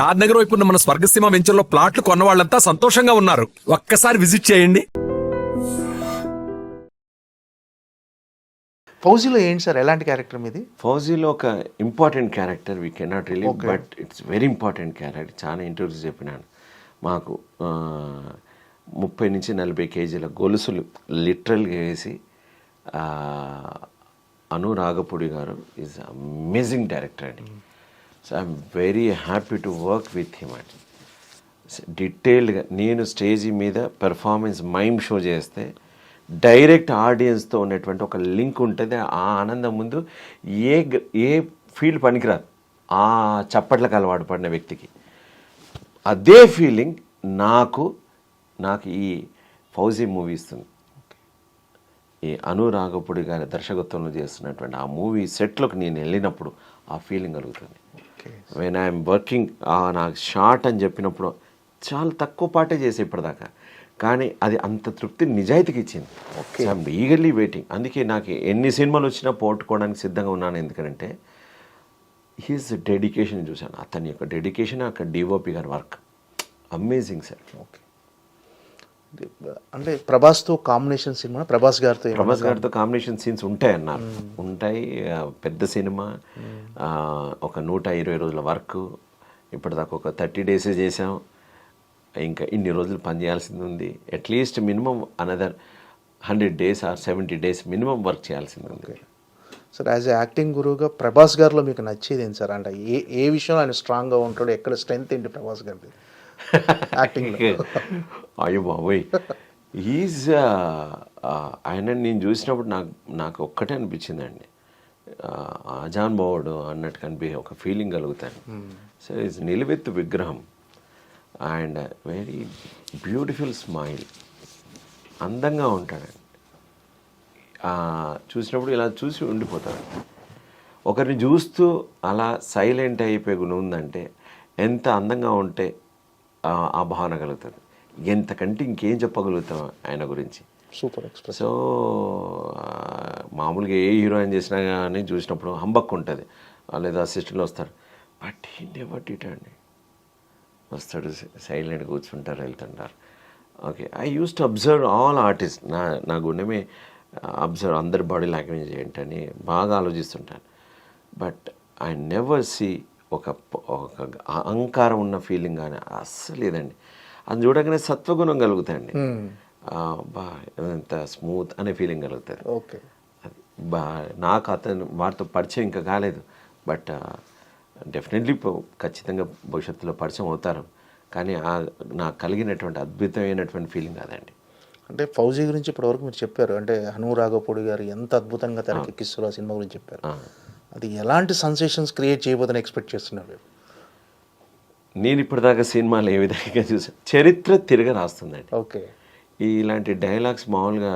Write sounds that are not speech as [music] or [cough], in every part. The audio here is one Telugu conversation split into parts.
షాద్ నగర్ వైపు ఉన్న మన స్వర్గసీమ వెంచర్లో ప్లాట్లు కొన్న వాళ్ళంతా సంతోషంగా ఉన్నారు. ఒక్కసారి విజిట్ చేయండి. ఫౌజీలో ఏంటి సార్? ఎలాంటి క్యారెక్టర్ మీది? ఫౌజీలో ఒక important character we cannot relieve but it's very important character చాలా ఇంటర్వ్యూస్ చెప్పినాను. మాకు ముప్పై నుంచి నలభై కేజీల గొలుసులు లిటరల్గా వేసి ఆ, Anu Ragapudi garu is amazing director అండి. So I'm very happy to work with him అండి డీటెయిల్డ్గా నేను స్టేజ్ మీద పెర్ఫార్మెన్స్ మైమ్ షో చేస్తే డైరెక్ట్ ఆడియన్స్తో ఉన్నటువంటి ఒక లింక్ ఉంటుంది ఆ ఆనందం ముందు ఏ ఏ ఫీల్డ్ పనికిరాదు. ఆ చప్పట్లకు అలవాటు పడిన వ్యక్తికి. అదే ఫీలింగ్ నాకు నాకు ఈ ఫౌజీ మూవీ ఇస్తుంది. ఈ అనురాగపుడి గారి దర్శకత్వంలో చేస్తున్నటువంటి ఆ మూవీ సెట్లోకి నేను వెళ్ళినప్పుడు ఆ ఫీలింగ్ కలుగుతుంది. వెన్ ఐఎమ్ వర్కింగ్ నాకు షార్ట్ అని చెప్పినప్పుడు చాలా తక్కువ పాటే చేసే ఇప్పటిదాకా. కానీ అది అంత తృప్తి నిజాయితీకి ఇచ్చింది. ఐఎమ్ ఈగర్లీ వెయిటింగ్ అందుకే నాకు ఎన్ని సినిమాలు వచ్చినా పోగొట్టుకోవడానికి సిద్ధంగా ఉన్నాను. ఎందుకంటే హీస్ డెడికేషన్ చూశాను. అతని యొక్క డెడికేషన్ అక్కడ డిఓపి గారి వర్క్ అమేజింగ్ సార్ ఓకే అంటే ప్రభాస్తో కాంబినేషన్ సినిమా ప్రభాస్ గారితో ప్రభాస్ గారితో కాంబినేషన్ సీన్స్ ఉంటాయి అన్నారు ఉంటాయి. పెద్ద సినిమా. ఆ, ఒక నూట ఇరవై రోజుల వర్క్. ఇప్పటిదాకా ఒక థర్టీ డేసే చేసాం ఇంకా ఇన్ని రోజులు పని చేయాల్సింది ఉంది at least minimum another hundred days or seventy days minimum work చేయాల్సింది ఉంది. సార్ యాజ్ ఏ యాక్టింగ్ గురువుగా ప్రభాస్ గారిలో మీకు నచ్చేది ఏంటి సార్? అంటే ఏ ఏ విషయంలో ఆయన స్ట్రాంగ్గా ఉంటాడు? ఎక్కడ స్ట్రెంగ్త్ ఏంటి ప్రభాస్ గారిది అయ్యో బాబోయ్. ఈజ్ ఆయన నేను చూసినప్పుడు నాకు నాకు ఒక్కటే అనిపించిందండి. అజాన్ బావుడు అన్నట్టు కనిపి ఒక ఫీలింగ్ కలుగుతాను. సో ఈజ్ నిలువెత్తు విగ్రహం. And very beautiful smile. అందంగా ఉంటాడండి. చూసినప్పుడు ఇలా చూసి ఉండిపోతాడు. ఒకరిని చూస్తూ అలా సైలెంట్ అయిపోయే గుణం ఉందంటే ఎంత అందంగా ఉంటే ఆ భావన కలుగుతుంది. ఎంతకంటే ఇంకేం చెప్పగలుగుతాం ఆయన గురించి? Super express. సో మామూలుగా ఏ హీరోయిన్ చేసినా కానీ చూసినప్పుడు హంబక్ ఉంటుంది. లేదా అసిస్టెంట్లు వస్తారు. బట్ నెవర్ డిట్ అండి వస్తాడు సైలెంట్ కూర్చుంటారు వెళ్తుంటారు. Okay I use to observe all artist. నా నా గుండెమే అబ్జర్వ్ అందరి బాడీ లాంగ్వేజ్ ఏంటని బాగా ఆలోచిస్తుంటాను. బట్ ఐ నెవర్ సీ ఒక ఒక అహంకారం ఉన్న ఫీలింగ్ కానీ అస్సలు లేదండి. అది చూడగానే సత్వగుణం కలుగుతాయండి. బా ఎంత స్మూత్ అనే ఫీలింగ్ కలుగుతుంది. ఓకే. అది బా నాకు అతను వారితో పరిచయం ఇంకా కాలేదు. బట్ డెఫినెట్లీ ఖచ్చితంగా భవిష్యత్తులో పరిచయం అవుతారు. కానీ ఆ నాకు కలిగినటువంటి అద్భుతమైనటువంటి ఫీలింగ్ అదండి. అంటే ఫౌజీ గురించి ఇప్పటివరకు మీరు చెప్పారు. అంటే హను రాఘపూడి గారు ఎంత అద్భుతంగా తెరకెక్కిస్తారు ఆ. సినిమా గురించి చెప్పారు. అది ఎలాంటి సెన్సేషన్స్ క్రియేట్ చేయబోదని ఎక్స్పెక్ట్ చేస్తున్నారు? నేను ఇప్పటిదాకా సినిమాలు ఏ విధంగా చూసాను చరిత్ర తిరగ రాస్తుందండి. ఓకే. ఇలాంటి డైలాగ్స్ మామూలుగా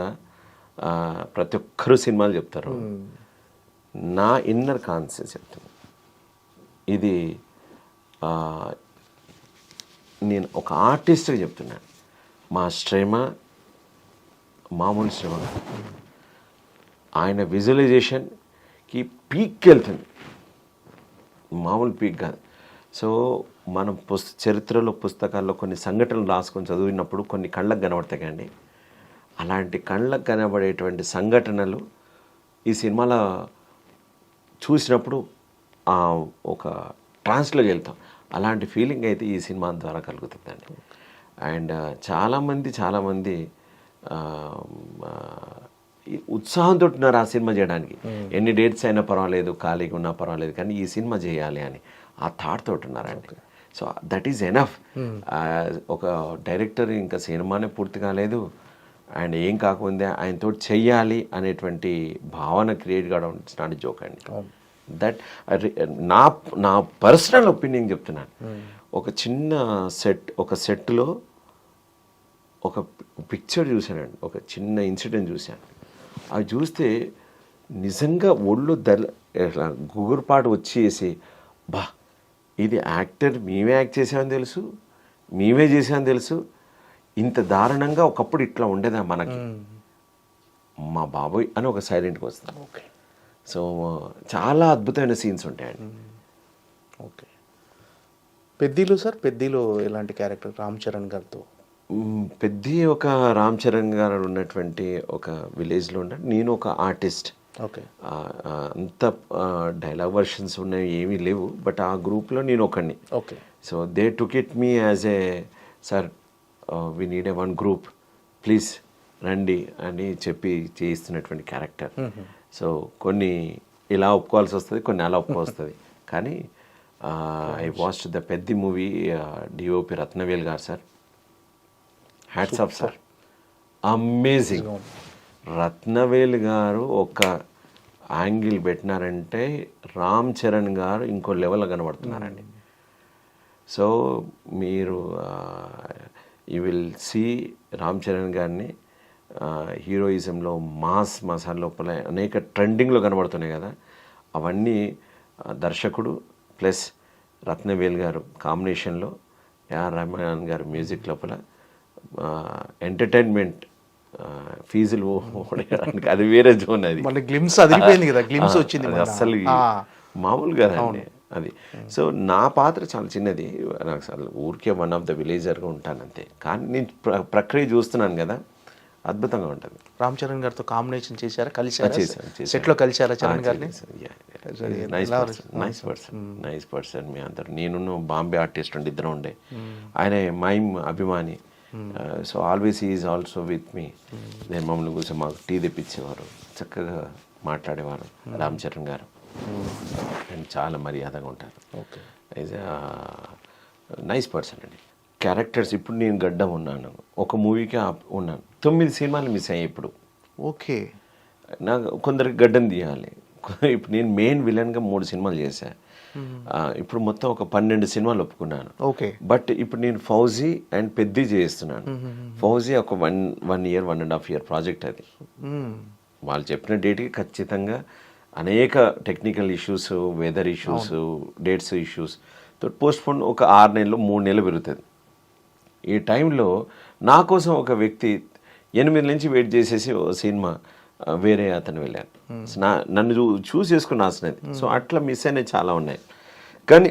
ప్రతి ఒక్కరూ సినిమాలు చెప్తారు. నా ఇన్నర్ కాన్షియస్ చెప్తాను ఇది నేను ఒక ఆర్టిస్ట్గా చెప్తున్నాను మా శ్రమ మామూలు శ్రమ. ఆయన విజువలైజేషన్కి పీక్కి వెళ్తుంది మామూలు పీక్ కాదు. సో మనం పుస్త చరిత్రలో పుస్తకాల్లో కొన్ని సంఘటనలు రాసుకొని చదివినప్పుడు కొన్ని కళ్ళకు కనబడతాయి కానీ అలాంటి కళ్ళకు కనబడేటువంటి సంఘటనలు ఈ సినిమాలో చూసినప్పుడు ఒక ట్రాన్స్లోకి వెళ్తాం. అలాంటి ఫీలింగ్ అయితే ఈ సినిమా ద్వారా కలుగుతుందండి. అండ్ చాలామంది చాలామంది ఉత్సాహంతో ఉన్నారు ఆ సినిమా చేయడానికి. ఎన్ని డేట్స్ అయినా పర్వాలేదు ఖాళీగా ఉన్నా పర్వాలేదు కానీ ఈ సినిమా చేయాలి అని ఆ థాట్ తోటి ఉన్నారండి సో దట్ ఈజ్ ఎనఫ్. ఒక డైరెక్టర్ ఇంకా సినిమానే పూర్తి కాలేదు అండ్ ఏం కాకముందే ఆయనతో చెయ్యాలి అనేటువంటి భావన క్రియేట్ కావడం ఇట్స్ నాట్ జోక్ అండి. దట్ నా నా పర్సనల్ ఒపీనియన్ చెప్తున్నాను. ఒక చిన్న సెట్ ఒక సెట్లో ఒక పిక్చర్ చూశానండి. ఒక చిన్న ఇన్సిడెంట్ చూశాను. అది చూస్తే నిజంగా ఒళ్ళు దల గుగురుపాటు వచ్చేసి బా ఇది యాక్టర్ మేమే యాక్ట్ చేసామని తెలుసు మేమే చేసామని తెలుసు. ఇంత దారుణంగా ఒకప్పుడు ఇట్లా ఉండేదా మనకి? మా బాబోయ్ అని ఒక సైలెంట్కి వస్తుంది ఓకే. సో చాలా అద్భుతమైన సీన్స్ ఉంటాయండి. ఓకే. పెద్దిలో సార్ పెద్దిలో ఎలాంటి క్యారెక్టర్? రామ్ చరణ్ గారితో. పెద్ద ఒక రామ్ చరణ్ గారు ఉన్నటువంటి ఒక విలేజ్లో ఉంటే నేను ఒక ఆర్టిస్ట్. ఓకే. అంత డైలాగ్ వర్షన్స్ ఉన్నాయి ఏమీ లేవు బట్ ఆ గ్రూప్లో నేను ఒకడిని okay. So they took it me as a sir we need a one group please రండి అని చెప్పి చేయిస్తున్నటువంటి క్యారెక్టర్ సో కొన్ని ఇలా ఒప్పుకోవాల్సి వస్తుంది కొన్ని అలా ఒప్పుకోవాల్సి వస్తుంది [laughs] కానీ ఐ వాచ్ ద పెద్ద movie DOP Ratnavel garu sir hats off sir amazing Ratnavel garu ఒక యాంగిల్ పెట్టినారంటే రామ్ చరణ్ గారు ఇంకో లెవెల్లో కనబడుతున్నారండి. సో మీరు you will see Ram Charan గారిని హీరోయిజంలో మాస్ మసాలా లోపల అనేక ట్రెండింగ్లో కనబడుతున్నాయి కదా. అవన్నీ దర్శకుడు ప్లస్ రత్నవేల్ గారు కాంబినేషన్లో ఏఆర్ రెహమాన్ గారు మ్యూజిక్ లోపల ఎంటర్టైన్మెంట్ ఫీజులు ఓడడానికి అది వేరే జోన్ అది. మన గ్లిమ్స్ అదిరిపోయింది కదా గ్లిమ్స్ వచ్చింది అది మొన్న. అస్సలు ఆ, మామూలు కదండి అది. సో నా పాత్ర చాలా చిన్నది. నాకు అసలు ఊరికే వన్ ఆఫ్ ద విలేజర్గా ఉంటాను అంతే కానీ నేను ప్ర- ప్రక్రియ చూస్తున్నాను కదా అద్భుతంగా ఉంటుంది. రామ్ చరణ్ గారితో కాంబినేషన్ చేశారా? కలిసారా చేశాను, చేశాను. సెట్లో కలిసారా చరణ్ గారిని? Nice person nice person nice person మీ అందరు. నేను బాంబే ఆర్టిస్ట్ ఉండి ఇద్దరం ఉండే. ఆయన మైమ్ అభిమాని. So always is also with me నేను మమ్మల్ని కూర్చొని మాకు టీ తెప్పించేవారు. చక్కగా మాట్లాడేవారు రామ్ చరణ్ గారు. అండ్ చాలా మర్యాదగా ఉంటారు. ఓకే ఈజ్ నైస్ పర్సన్ అండి. క్యారెక్టర్స్ ఇప్పుడు నేను గడ్డం ఉన్నాను. ఒక మూవీకి ఉన్నాను. తొమ్మిది సినిమాలు మిస్ అయ్యాయి ఇప్పుడు. ఓకే నాకు కొందరికి గడ్డం తీయాలి. [laughs] ఇప్పుడు నేను మెయిన్ విలన్గా మూడు సినిమాలు చేశా. ఆ, ఇప్పుడు మొత్తం ఒక పన్నెండు సినిమాలు ఒప్పుకున్నాను. ఓకే. బట్ ఇప్పుడు నేను ఫౌజీ అండ్ పెద్ది చేస్తున్నాను ఫౌజీ ఒక one one year one and half year project అది. వాళ్ళు చెప్పిన డేట్కి ఖచ్చితంగా అనేక technical issues weather issues dates ఇష్యూస్తో postpone ఒక ఆరు నెలలు మూడు నెలలు పెరుగుతుంది. ఈ టైంలో నా కోసం ఒక వ్యక్తి ఎనిమిది నుంచి వెయిట్ చేసేసి సినిమా వేరే అతను వెళ్ళాను సో నా నన్ను చూస్ చేసుకుని రాసినది సో అట్లా మిస్ అయినవి చాలా ఉన్నాయి. కానీ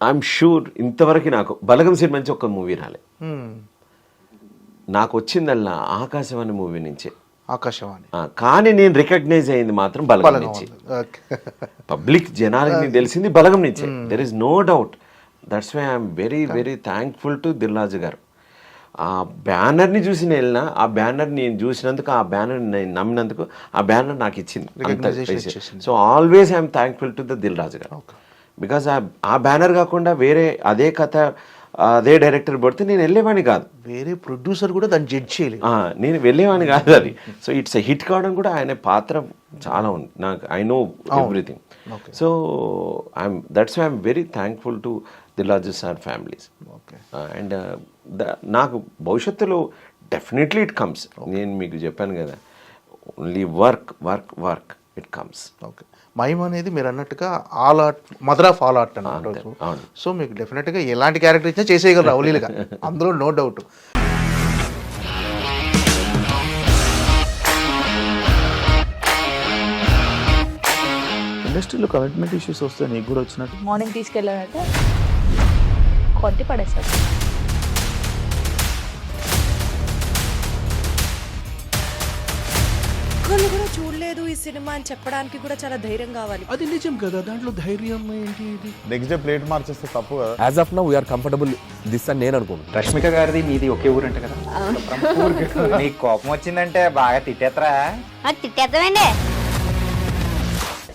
ఐఎమ్ షూర్ ఇంతవరకు నాకు బలగం సినిమా నుంచి ఒక మూవీ రాలే. నాకు వచ్చిందల్లా ఆకాశం అనే మూవీ నుంచే. ఆకాశవాణి. కానీ నేను రికగ్నైజ్ అయింది మాత్రం బలగం నుంచి. పబ్లిక్ జనాలకి తెలిసింది బలగం నుంచే. There is no doubt that's why I'm very very thankful to Dil Raju గారు. ఆ బ్యానర్ని చూసి నేను వెళ్ళినా ఆ బ్యానర్ నేను చూసినందుకు ఆ బ్యానర్ నేను నమ్మినందుకు ఆ బ్యానర్ నాకు ఇచ్చింది. So always I'm thankful to the Dil Raju garu because ఆ బ్యానర్ కాకుండా వేరే అదే కథ అదే డైరెక్టర్ పడితే నేను వెళ్ళేవాడిని కాదు. వేరే ప్రొడ్యూసర్ కూడా దాన్ని జడ్జ్ చేయలేదు. నేను వెళ్ళేవాడిని కాదు అది. సో ఇట్స్ హిట్ కావడం కూడా ఆయన పాత్ర చాలా ఉంది నాకు I know everything so I'm that's I'm very thankful to the largest sir families. Okay. And నాకు భవిష్యత్తులో డెఫినెట్లీ ఇట్ కమ్స్. నేను మీకు చెప్పాను కదా only work work work it comes okay. Mime అనేది మీరు అన్నట్టుగా all art mother of all art అన్నట్టు. సో మీకు డెఫినెట్గా ఎలాంటి క్యారెక్టర్ ఇచ్చినా చేసేయగలరు అవలీలుగా [laughs] అందులో నో డౌట్. ఇండస్ట్రీలో కమిట్మెంట్ ఇష్యూస్ వస్తే నీకు కూడా వచ్చినట్టు. మార్నింగ్ తీసుకెళ్ళానంటే కొట్టి పడేస్తారు ఒక్కళ్ళు కూడా చూడలేదు ఈ సినిమా అని చెప్పడానికి కూడా చాలా ధైర్యం కావాలి. అది నిజం కదా దాంట్లో ధైర్యం ఏంటి ఇది? నెక్స్ట్ డే ప్లేట్ మార్చేస్తే తప్పు కదా. As of now we're comfortable this అని నేను అనుకుంటున్నాను. రష్మిక గారిది మీది ఒకే ఊరంట కదా. [laughs] నీకు కోపం వచ్చిందంటే బాగా తిట్టేత్తరా? తిట్టేద్దామండి